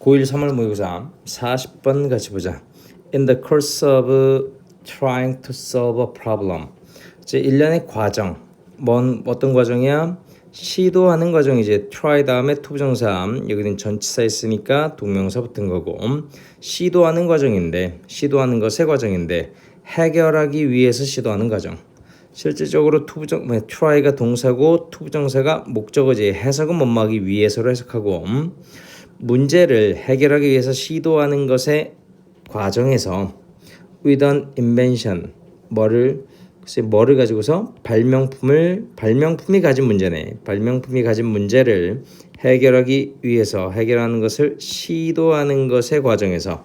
고1 3월 모의고사 40번 같이 보자. In the course of trying to solve a problem. 이제 일련의 과정. 뭔 어떤 과정이야? 시도하는 과정이지. try 다음에 투부정사. 여기는 전치사 있으니까 동명사 붙은 거고. 시도하는 과정인데 시도하는 것의 과정인데 해결하기 위해서 시도하는 과정. 실질적으로 투부정 뭐, try가 동사고 투부정사가 목적어지. 해석은 못막이 위해서로 해석하고 음? 문제를 해결하기 위해서 시도하는 것의 과정에서 with an invention 뭐를 글쎄 뭐를 가지고서 발명품을 발명품이 가진 문제네 발명품이 가진 문제를 해결하기 위해서 해결하는 것을 시도하는 것의 과정에서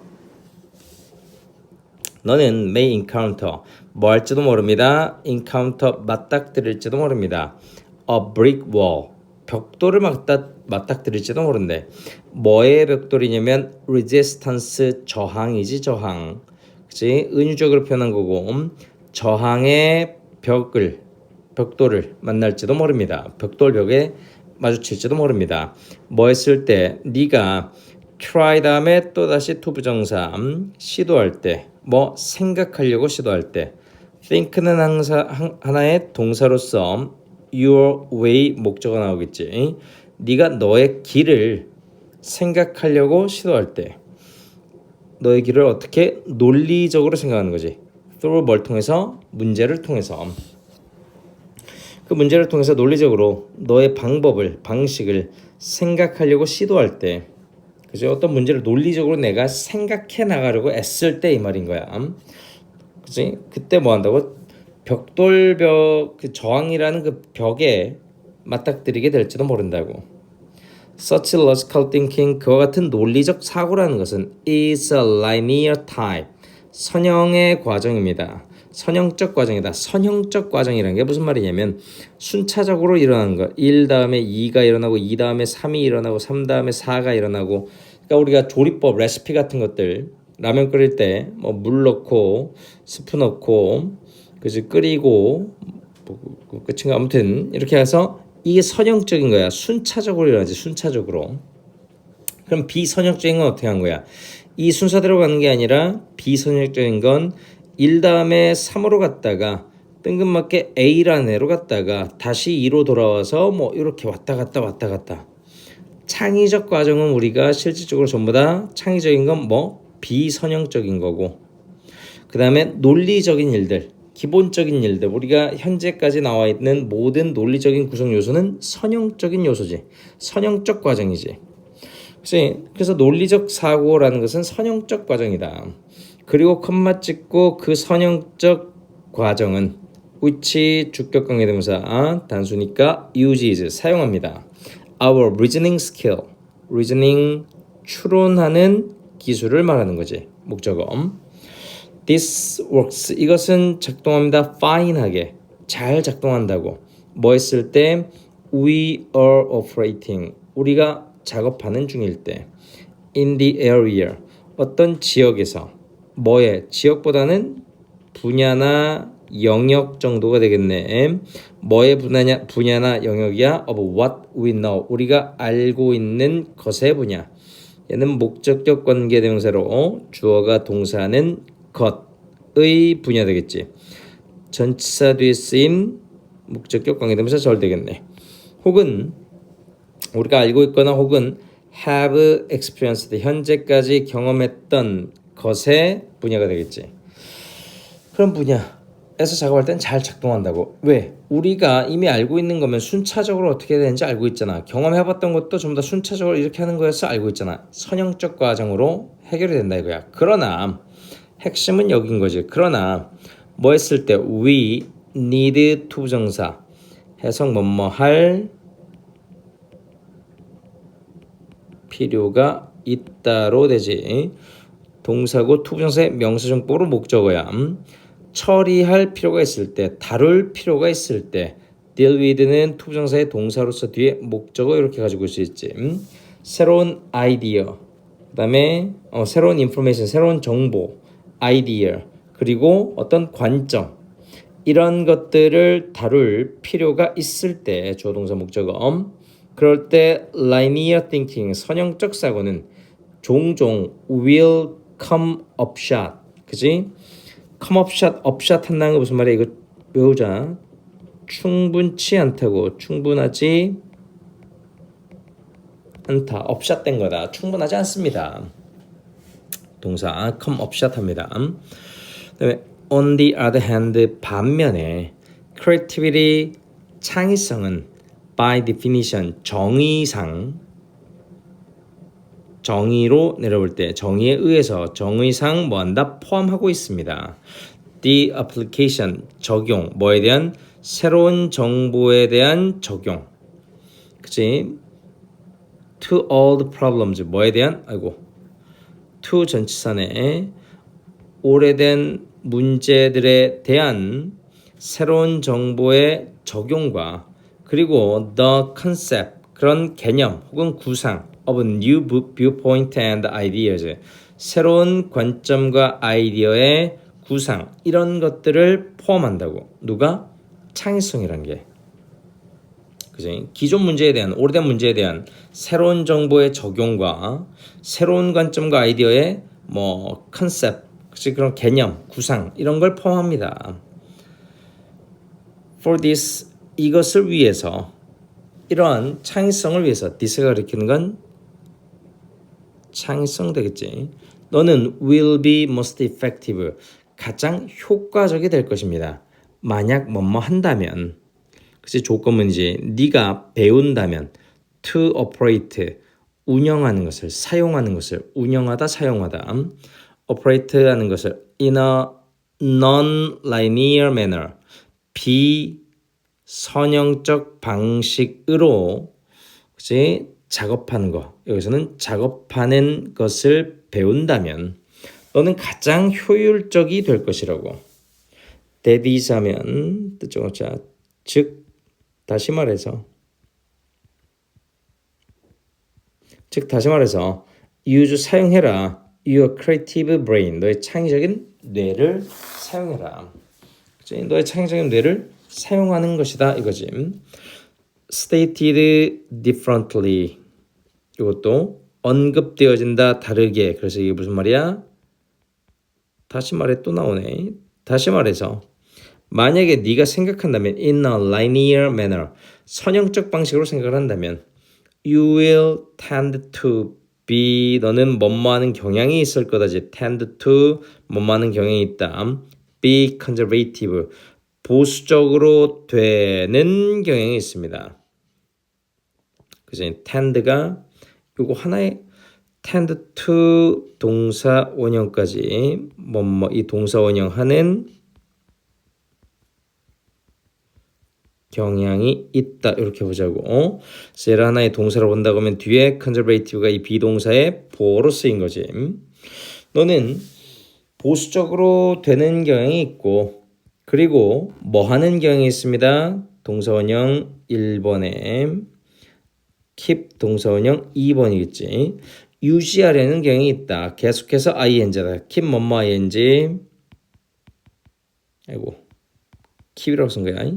너는 may encounter 뭐 할지도 모릅니다. encounter 맞닥뜨릴지도 모릅니다. a brick wall 벽돌을 맞닥 맞닥뜨릴지도 모른대. 뭐의 벽돌이냐면 resistance 저항이지 저항. 그치? 은유적으로 표현한 거고 음, 저항의 벽을 벽돌을 만날지도 모릅니다. 벽돌 벽에 마주칠지도 모릅니다. 뭐 했을 때 네가 try 다음에 또 다시 투부정사 음, 시도할 때 뭐 생각하려고 시도할 때 think는 항상 한- 하나의 동사로서 your way 목적어 나오겠지. 네가 너의 길을 생각하려고 시도할 때 너의 길을 어떻게 논리적으로 생각하는 거지. through 뭘 통해서? 문제를 통해서. 그 문제를 통해서 논리적으로 너의 방법을 방식을 생각하려고 시도할 때 그죠? 어떤 문제를 논리적으로 내가 생각해 나가려고 애쓸 때 이 말인 거야. 그지 그때 뭐 한다고 벽돌벽 그 저항이라는 그 벽에 맞닥뜨리게 될지도 모른다고 Such logical thinking 그와 같은 논리적 사고라는 것은 is a linear type 선형의 과정입니다. 선형적 과정이다. 선형적 과정이라는 게 무슨 말이냐면 순차적으로 일어나는 것. 1 다음에 2가 일어나고 2 다음에 3이 일어나고 3 다음에 4가 일어나고 그러니까 우리가 조리법 레시피 같은 것들 라면 끓일 때 뭐 물 넣고 스프 넣고 그지 끓이고 뭐 끝인가 아무튼 이렇게 해서 이게 선형적인 거야. 순차적으로 일어나지 순차적으로. 그럼 비선형적인 건 어떻게 한 거야? 이 순서대로 가는 게 아니라 비선형적인 건 1 다음에 3으로 갔다가 뜬금맞게 A라는 애로 갔다가 다시 2로 돌아와서 뭐 이렇게 왔다 갔다 왔다 갔다. 창의적 과정은 우리가 실질적으로 전부 다 창의적인 건 뭐 비선형적인 거고 그 다음에 논리적인 일들, 기본적인 일들, 우리가 현재까지 나와 있는 모든 논리적인 구성 요소는 선형적인 요소지. 선형적 과정이지. 그래서, 논리적 사고라는 것은 선형적 과정이다. 그리고 컴마 찍고 그 선형적 과정은 which 주격 관계대명사 단수니까 uses 사용합니다. Our reasoning skill, reasoning 추론하는 기술을 말하는 거지. 목적어. This works. 이것은 작동합니다. fine하게. 잘 작동한다고. 뭐 했을 때 we are operating. 우리가 작업하는 중일 때 in the area. 어떤 지역에서 뭐의 지역보다는 분야나 영역 정도가 되겠네. 뭐의 분야냐, 분야나 영역이야? of what we know. 우리가 알고 있는 것의 분야. 얘는 목적격 관계 대명사로 주어가 동사는 것의 분야 되겠지. 전치사 뒤에 쓰임 목적격 관계 대명사 절 되겠네. 혹은 우리가 알고 있거나 혹은 have experienced 현재까지 경험했던 것의 분야가 되겠지. 그런 분야에서 작업할 땐 잘 작동한다고. 왜? 우리가 이미 알고 있는 거면 순차적으로 어떻게 되는지 알고 있잖아. 경험해봤던 것도 전부 다 순차적으로 이렇게 하는 거였어 알고 있잖아. 선형적 과정으로 해결이 된다 이거야. 그러나 핵심은 여긴 거지. 그러나 뭐 했을 때 we need 투부정사 해석 뭐뭐 할 필요가 있다로 되지. 동사고 투부정사의 명사정보로 목적어야. 음? 처리할 필요가 있을 때, 다룰 필요가 있을 때, deal with는 투부정사의 동사로서 뒤에 목적어 이렇게 가지고 있을 수 있지. 음? 새로운 아이디어, 그다음에 어, 새로운 인포메이션, 새로운 정보, 아이디어, 그리고 어떤 관점 이런 것들을 다룰 필요가 있을 때 주어 동사 목적어 그럴 때 linear thinking 선형적 사고는 종종 will come up shot. 그지? come up shot, up shot 한다는 거 무슨 말이야? 이거 외우자. 충분치 않다고 충분하지 않다. 업샷 된 거다. 충분하지 않습니다. 동사 come upshot 합니다. 그다음에 on the other hand 반면에 creativity 창의성은 by definition 정의상 정의로 내려볼 때 정의에 의해서 정의상 뭐한다 포함하고 있습니다. The application 적용 뭐에 대한 새로운 정보에 대한 적용. 그치? To all the problems 뭐에 대한 아이고 to 전치사네 오래된 문제들에 대한 새로운 정보의 적용과 그리고 the concept 그런 개념 혹은 구상 of a new viewpoint and ideas 새로운 관점과 아이디어의 구상 이런 것들을 포함한다고. 누가? 창의성이라는 게 그지 기존 문제에 대한 오래된 문제에 대한 새로운 정보의 적용과 새로운 관점과 아이디어의 뭐 컨셉 그치 그런 개념 구상 이런 걸 포함합니다. For this 이것을 위해서 이러한 창의성을 위해서 this가 가리키는 건 창의성 되겠지. 너는 will be most effective 가장 효과적이 될 것입니다. 만약 뭐뭐 한다면 그치 조건문이지 네가 배운다면 to operate 운영하는 것을 사용하는 것을 운영하다 사용하다. operate 하는 것을 in a non-linear manner 비선형적 방식으로 그치? 작업하는 거. 여기서는 작업하는 것을 배운다면 너는 가장 효율적이 될 것이라고. 대디자면 뜻적으로 즉 다시 말해서. 즉 다시 말해서 use 사용해라. Your creative brain 너의 창의적인 뇌를 사용해라? 너의 창의적인 뇌를 사용하는 것이다 이거지. Stated differently. 이것도 언급되어진다 다르게. 그래서 이게 무슨 말이야? 다시 말해 또 나오네. 다시 말해서 만약에 네가 생각한다면 in a linear manner 선형적 방식으로 생각을 한다면 you will tend to be 너는 뭐뭐하는 경향이 있을 거다지 tend to 뭐뭐하는 경향이 있다 be conservative 보수적으로 되는 경향이 있습니다. 그래서 tend가 요거 하나의 tend to 동사 원형까지 뭐뭐 이 동사 원형하는 경향이 있다. 이렇게 보자고. 셀 하나의 동사를 본다고 하면 뒤에 conservative가 이 비동사의 보어로 쓰인 거지. 너는 보수적으로 되는 경향이 있고 그리고 뭐 하는 경향이 있습니다? 동사원형 1번에. keep 동사원형 2번이겠지. 유지하려는 경향이 있다. 계속해서 ing다. keep 뭐뭐 ing. 아이고. keep이라고 쓴 거야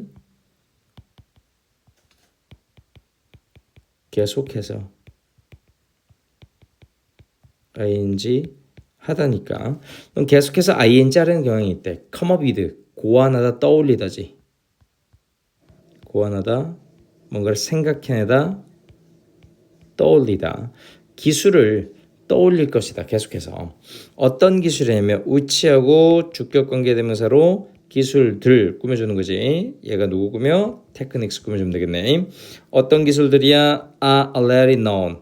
계속해서 ing 하다니까. 그럼 계속해서 ing 하는 경향이 있대. Come up with. 고안하다 떠올리다지. 고안하다 뭔가를 생각해내다 떠올리다. 기술을 떠올릴 것이다 계속해서. 어떤 기술이냐면 우치하고 주격 관계 대명사로 기술들 꾸며주는 거지. 얘가 누구고며 테크닉스 꾸며주면 되겠네. 어떤 기술들이야? 아, already known.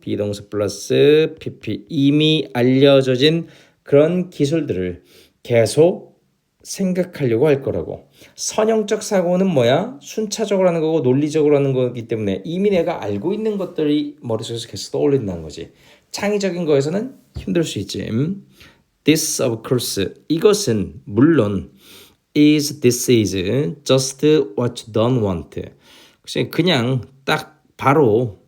비동사 플러스 pp 이미 알려져진 그런 기술들을 계속 생각하려고 할 거라고. 선형적 사고는 뭐야? 순차적으로 하는 거고 논리적으로 하는 거기 때문에 이미 내가 알고 있는 것들이 머릿속에서 계속 떠올린다는 거지. 창의적인 거에서는 힘들 수 있지. This of course 이것은 물론 is this is just what you don't want. 그냥 딱 바로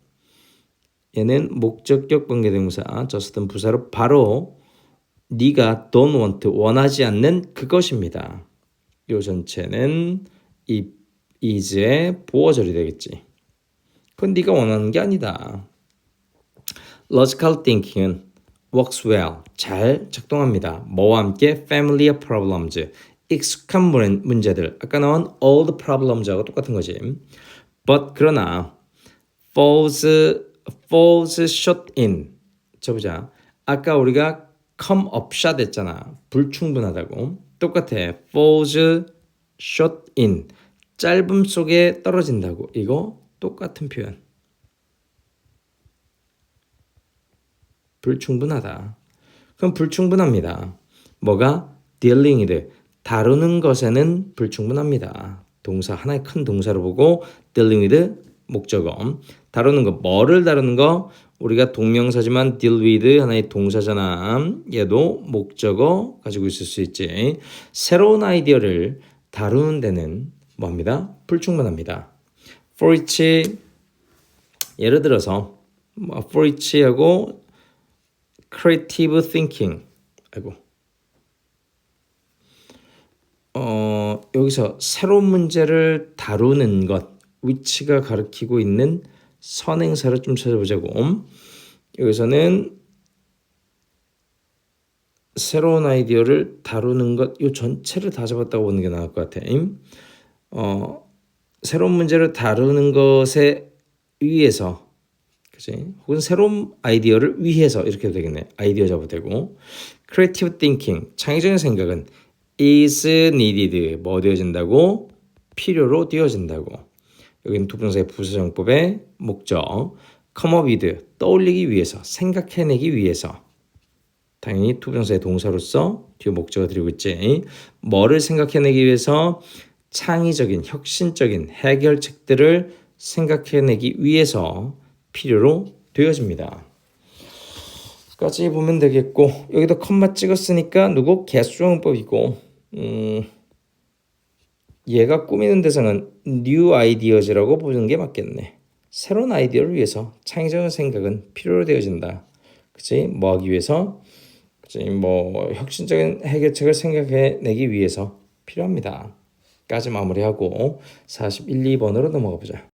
얘는 목적격 관계대명사 just은 부사로 바로 네가 don't want 원하지 않는 그것입니다. 요 전체는 이 is의 보어절이 되겠지. 그건 네가 원하는 게 아니다. logical thinking은 works well. 잘 작동합니다. 뭐와 함께 familiar problems. 익숙한 문- 문제들. 아까 나온 old problems하고 똑같은 거지. but 그러나 falls falls short in. 자 보자. 아까 우리가 come up short 했잖아. 불충분하다고. 똑같아. falls short in. 짧음 속에 떨어진다고. 이거 똑같은 표현. 불충분하다. 그럼 불충분합니다. 뭐가 dealing with 다루는 것에는 불충분합니다. 동사 하나의 큰 동사로 보고 dealing with 목적어 다루는 거 뭐를 다루는 거 우리가 동명사지만 deal with 하나의 동사잖아. 얘도 목적어 가지고 있을 수 있지. 새로운 아이디어를 다루는 데는 뭐합니다? 불충분합니다. for each 예를 들어서 뭐 for each하고 creative thinking. 아이고. 어, 여기서 새로운 문제를 다루는 것, 위치가 가리키고 있는 선행사를 좀 찾아보자고. 여기서는 새로운 아이디어를 다루는 것, 이 전체를 다 잡았다고 보는 게 나을 것 같아. 어, 새로운 문제를 다루는 것에 의해서 그지? 혹은 새로운 아이디어를 위해서 이렇게 되겠네. 아이디어 잡아도 되고. creative thinking, 창의적인 생각은 is needed, 뭐 되어진다고? 필요로 되어진다고. 여기는 투부정사의 부사정법의 목적. come up with, 떠올리기 위해서, 생각해내기 위해서. 당연히 투부정사의 동사로서 뒤에 목적을 드리고 있지. 뭐를 생각해내기 위해서 창의적인, 혁신적인 해결책들을 생각해내기 위해서 필요로 되어집니다. 까지 보면 되겠고 여기도 컴마 찍었으니까 누구 개수정법이고 음, 얘가 꾸미는 대상은 new ideas라고 보는 게 맞겠네. 새로운 아이디어를 위해서 창의적인 생각은 필요로 되어진다. 그치? 뭐 하기 위해서? 그치? 뭐 혁신적인 해결책을 생각해내기 위해서 필요합니다. 까지 마무리하고 41, 2번으로 넘어가 보자.